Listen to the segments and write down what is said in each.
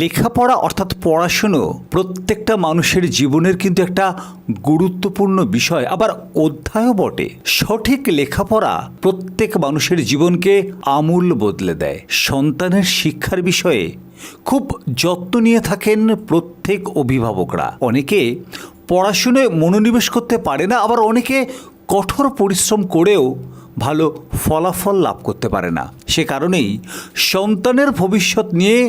লেখাপড়া অর্থাৎ পড়াশুনো প্রত্যেকটা মানুষের জীবনের কিন্তু একটা গুরুত্বপূর্ণ বিষয়। আবার অধ্যায়ও বটে, সঠিক লেখাপড়া প্রত্যেক মানুষের জীবনকে আমূল বদলে দেয়। সন্তানের শিক্ষার বিষয়ে খুব যত্ন নিয়ে থাকেন প্রত্যেক অভিভাবকরা। অনেকে পড়াশুনোয় মনোনিবেশ করতে পারে না, আবার অনেকে কঠোর পরিশ্রম করেও ভালো ফলাফল লাভ করতে পারে না। সে কারণেই সন্তানের ভবিষ্যৎ নিয়ে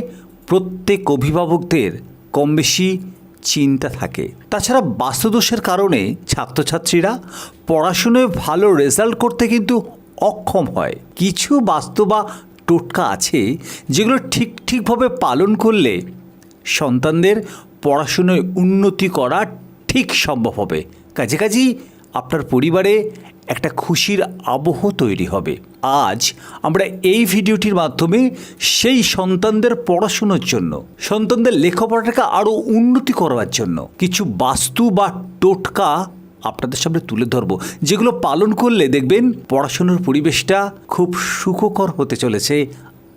প্রত্যেক অভিভাবকদের কম বেশি চিন্তা থাকে। তাছাড়া বাস্তুদোষের কারণে ছাত্রছাত্রীরা পড়াশুনোয় ভালো রেজাল্ট করতে কিন্তু অক্ষম হয়। কিছু বাস্তু বা টোটকা আছে যেগুলো ঠিক ঠিকভাবে পালন করলে সন্তানদের পড়াশুনোয় উন্নতি করা ঠিক সম্ভব হবে। কাজে কাজেই আপনার পরিবারে একটা খুশির আবহ তৈরি হবে। আজ আমরা এই ভিডিওটির মাধ্যমে সেই সন্তানদের পড়াশুনোর জন্য, সন্তানদের লেখাপড়াটাকে আরও উন্নতি করবার জন্য কিছু বাস্তু বা টোটকা আপনাদের সামনে তুলে ধরবো, যেগুলো পালন করলে দেখবেন পড়াশুনোর পরিবেশটা খুব সুখকর হতে চলেছে।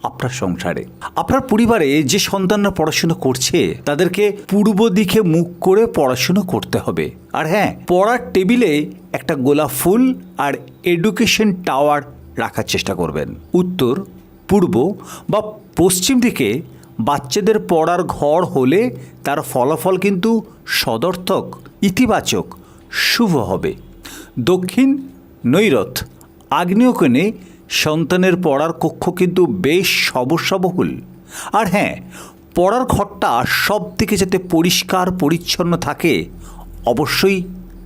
আপনার সংসারে। আপনার পরিবারে যে সন্তানরা পড়াশুনো করছে, তাদেরকে পূর্ব দিকে মুখ করে পড়াশুনো করতে হবে। আর হ্যাঁ পড়ার টেবিলে একটা গোলাপ ফুল আর এডুকেশন টাওয়ার রাখার চেষ্টা করবেন। উত্তর, পূর্ব বা পশ্চিম দিকে বাচ্চাদের পড়ার ঘর হলে তার ফলাফল কিন্তু সদর্থক, ইতিবাচক, শুভ হবে। দক্ষিণ, নৈরথ, আগ্নেয়কোণে সন্তানের পড়ার কক্ষ কিন্তু বেশ সমস্যাবহুল আর হ্যাঁ পড়ার ঘরটা সব দিকে যাতে পরিষ্কার, পরিচ্ছন্ন থাকে, অবশ্যই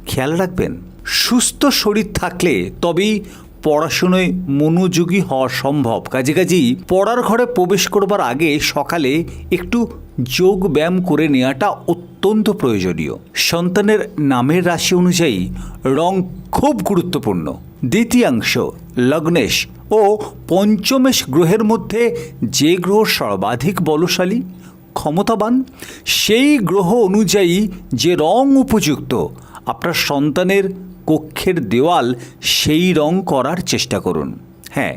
খেয়াল রাখবেন। সুস্থ শরীর থাকলে তবেই পড়াশুনোয় মনোযোগী হওয়া সম্ভব। কাজে কাজেই পড়ার ঘরে প্রবেশ করবার আগে সকালে একটু যোগ ব্যায়াম করে নেওয়াটা অত্যন্ত প্রয়োজনীয়। সন্তানের নামের রাশি অনুযায়ী রং খুব গুরুত্বপূর্ণ। দ্বিতীয়াংশ, লগ্নেশ ও পঞ্চমেশ গ্রহের মধ্যে যে গ্রহ সর্বাধিক বলশালী, ক্ষমতাবান, সেই গ্রহ অনুযায়ী যে রং উপযুক্ত, আপনার সন্তানের কক্ষের দেওয়াল সেই রং করার চেষ্টা করুন। হ্যাঁ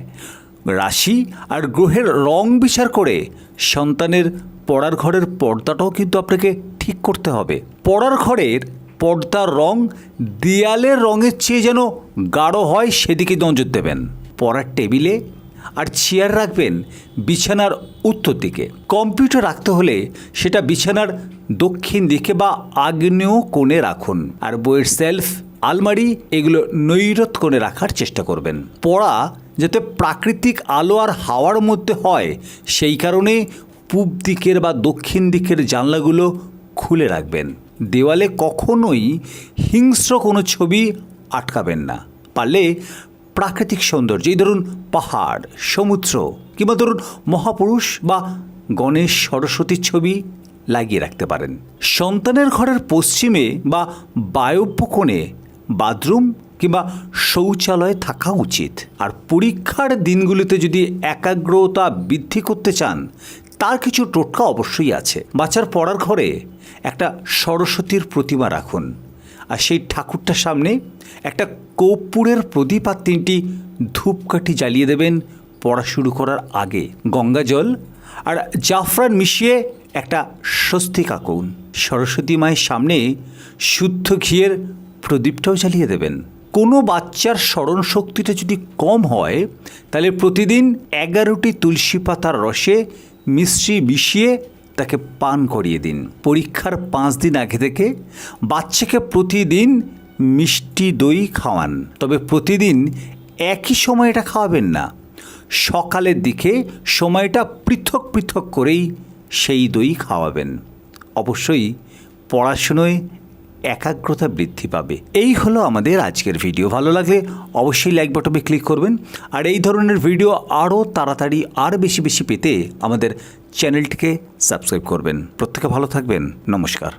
রাশি আর গ্রহের রং বিচার করে সন্তানের পড়ার ঘরের পর্দাটাও কিন্তু আপনাকে ঠিক করতে হবে। পড়ার ঘরের পর্দার রং দেয়ালের রঙের চেয়ে যেন গাঢ় হয় সেদিকে নজর দেবেন। পড়ার টেবিলে আর চেয়ার রাখবেন বিছানার উত্তর দিকে। কম্পিউটার রাখতে হলে সেটা বিছানার দক্ষিণ দিকে বা আগ্নেয় কোণে রাখুন। আর বইয়ের সেলফ, আলমারি এগুলো নৈরত কোণে রাখার চেষ্টা করবেন। পড়া যাতে প্রাকৃতিক আলো আর হাওয়ার মধ্যে হয়, সেই কারণে পূব দিকের বা দক্ষিণ দিকের জানলাগুলো খুলে রাখবেন। দেওয়ালে কখনোই হিংস্র কোনো ছবি আটকাবেন না। পারলে প্রাকৃতিক সৌন্দর্য, এই ধরুন পাহাড়, সমুদ্র কিংবা ধরুন মহাপুরুষ বা গণেশ সরস্বতীর ছবি লাগিয়ে রাখতে পারেন। সন্তানের ঘরের পশ্চিমে বা বায়ব্য কোণে বাথরুম কিংবা শৌচালয় থাকা উচিত। আর পরীক্ষার দিনগুলিতে যদি একাগ্রতা বৃদ্ধি করতে চান, তার কিছু টোটকা অবশ্যই আছে। বাচ্চার পড়ার ঘরে একটা সরস্বতীর প্রতিমা রাখুন। আর সেই ঠাকুরটার সামনে একটা কর্পূরের প্রদীপ আর তিনটি ধূপকাঠি জ্বালিয়ে দেবেন পড়া শুরু করার আগে। গঙ্গা জল আর জাফরান মিশিয়ে একটা স্বস্তিক আঁকুন সরস্বতী মায়ের সামনে শুদ্ধ ঘিয়ের প্রদীপটাও জ্বালিয়ে দেবেন। কোনো বাচ্চার স্মরণ শক্তিটা যদি কম হয়, তাহলে প্রতিদিন এগারোটি তুলসী পাতার রসে মিশ্রি মিশিয়ে তাকে পান করিয়ে দিন। পরীক্ষার পাঁচ দিন আগে থেকে বাচ্চাকে প্রতিদিন মিষ্টি দই খাওয়ান। তবে প্রতিদিন একই সময় এটা খাওয়াবেন না। সকালের দিকে সময়টা পৃথক পৃথক করেই সেই দই খাওয়াবেন। অবশ্যই পড়াশুনোয় একাগ্রতা বৃদ্ধি পাবে। এই হলো আমাদের আজকের ভিডিও। ভালো লাগলে অবশ্যই লাইক বাটনে ক্লিক করবেন। আর এই ধরনের ভিডিও আরও তাড়াতাড়ি আর বেশি বেশি পেতে আমাদের চ্যানেলটিকে সাবস্ক্রাইব করবেন। প্রত্যেকে ভালো থাকবেন। নমস্কার।